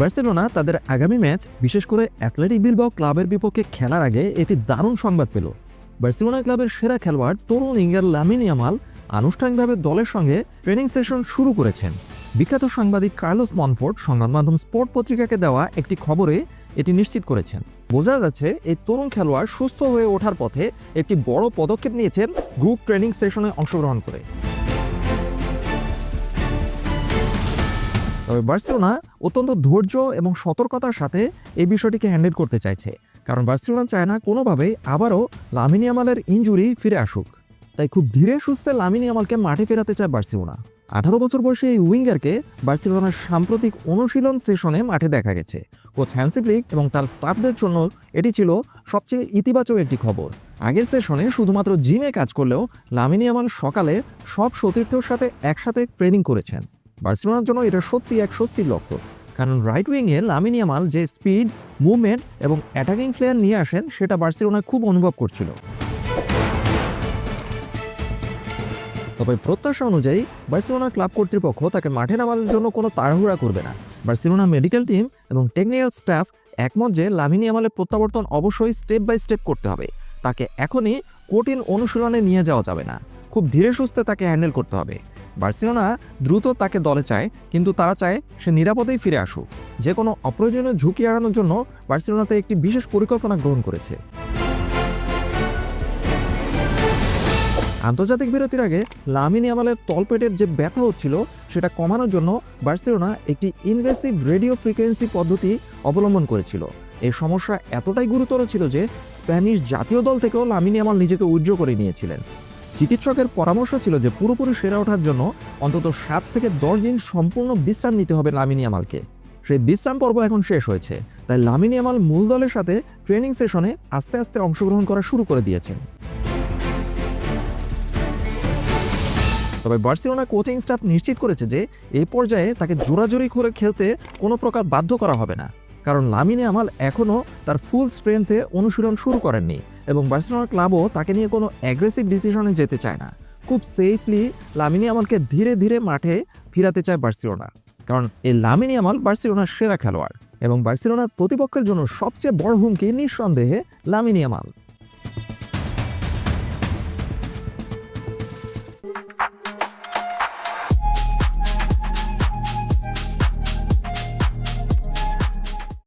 Barcelona তাদের আগামী match, বিশেষ করে অ্যাথলেটিক বিলবাও ক্লাবের বিপক্ষে খেলার আগে একটি দারুণ সংবাদ পেল। বার্সেলোনা ক্লাবের সেরা খেলোয়াড় তরুণ ইঙ্গার লামিন ইয়ামাল আনুষ্ঠানিকভাবে দলের সঙ্গে ট্রেনিং সেশন শুরু করেছেন। বিখ্যাত সাংবাদিক কার্লোস মনফোর্ড সংবাদ মাধ্যম স্পোর্ট পত্রিকাকে দেওয়া একটি খবরে এটি নিশ্চিত করেছেন। বোঝা যাচ্ছে, এই তরুণ খেলোয়াড় সুস্থ হয়ে ওঠার পথে একটি বড় পদক্ষেপ নিয়েছেন গ্রুপ ট্রেনিং সেশনে অংশগ্রহণ করে। তবে বার্সেলোনা অত্যন্ত ধৈর্য এবং সতর্কতার সাথে এই বিষয়টিকে হ্যান্ডেল করতে চাইছে। কারণ বার্সেলোনা চায় না কোনোভাবেই আবারও লামিনী আমালের ইঞ্জুরি ফিরে আসুক। তাই খুব ধীরে সুস্থে লামিনী আমালকে মাঠে ফেরাতে চায় বার্সেলোনা। আঠারো বছর বয়সী এই উইঙ্গারকে বার্সেলোনার সাম্প্রতিক অনুশীলন সেশনে মাঠে দেখা গেছে। কোচ হ্যান্সি ফ্লিক এবং তার স্টাফদের জন্য এটি ছিল সবচেয়ে ইতিবাচক একটি খবর। আগের সেশনে শুধুমাত্র জিমে কাজ করলেও লামিনী আমাল সকালে সব সতীর্থর সাথে একসাথে ট্রেনিং করেছেন। বার্সেলোনার জন্য এটা সত্যি এক স্বস্তির লক্ষ্য। কারণ রাইট উইংয়ে লামিনী আমাল যে স্পিড মুভমেন্ট এবং অ্যাটাকিং প্লেয়ার নিয়ে আসেন, সেটা বার্সেলোনা খুব অনুভব করছিল। তবে প্রত্যাশা অনুযায়ী বার্সেলোনা ক্লাব কর্তৃপক্ষ তাকে মাঠে নামার জন্য কোনো তাড়াহুড়া করবে না। বার্সেলোনা মেডিকেল টিম এবং টেকনিক্যাল স্টাফ একমত যে লামিনী আমালের প্রত্যাবর্তন অবশ্যই স্টেপ বাই স্টেপ করতে হবে। তাকে এখনই কঠিন অনুশীলনে নিয়ে যাওয়া যাবে না। খুব ধীরে সুস্থে তাকে হ্যান্ডেল করতে হবে। বার্সেলোনা দ্রুত তাকে দলে চায়, কিন্তু তারা চায় সে নিরাপদেই ফিরে আসুক। যে কোনো অপ্রয়োজনীয় ঝুঁকি এড়ানোর জন্য বার্সেলোনাতে একটি বিশেষ পরিকল্পনা গ্রহণ করেছে। আন্তর্জাতিক বিরতির আগে লামিনী আমালের তলপেটের যে ব্যথা হচ্ছিল, সেটা কমানোর জন্য বার্সেলোনা একটি ইনভেসিভ রেডিও ফ্রিকোয়েন্সি পদ্ধতি অবলম্বন করেছিল। এই সমস্যা এতটাই গুরুতর ছিল যে স্প্যানিশ জাতীয় দল থেকেও লামিনী আমাল নিজেকে উজ্জ্ব করে নিয়েছিলেন। চিকিৎসকের পরামর্শ ছিল যে পুরোপুরি সেরা ওঠার জন্য অন্তত সাত থেকে দশ দিন সম্পূর্ণ বিশ্রাম নিতে হবে লামিনী আমালকে। সেই বিশ্রাম পর্ব এখন শেষ হয়েছে, তাই লামিনী আমাল মূল দলের সাথে ট্রেনিং সেশনে আস্তে আস্তে অংশগ্রহণ করা শুরু করে দিয়েছেন তবে বার্সিলোনা কোচিং স্টাফ নিশ্চিত করেছে যে এই পর্যায়ে তাকে জোরাজোরি করে খেলতে কোনো প্রকার বাধ্য করা হবে না, কারণ লামিনে আমাল এখনও তার ফুল স্ট্রেংথে অনুশীলন শুরু করেননি। এবং বার্সেলোনা ক্লাবও তাকে নিয়ে কোনো অ্যাগ্রেসিভ ডিসিশনে যেতে চায় না। খুব সেফলি লামিনি আমালকে ধীরে ধীরে মাঠে ফিরাতে চায় বার্সিলোনা। কারণ এই লামিনি আমাল বার্সেলোনার সেরা খেলোয়াড় এবং বার্সেলোনার প্রতিপক্ষের জন্য সবচেয়ে বড় হুমকি নিঃসন্দেহে লামিনি আমাল।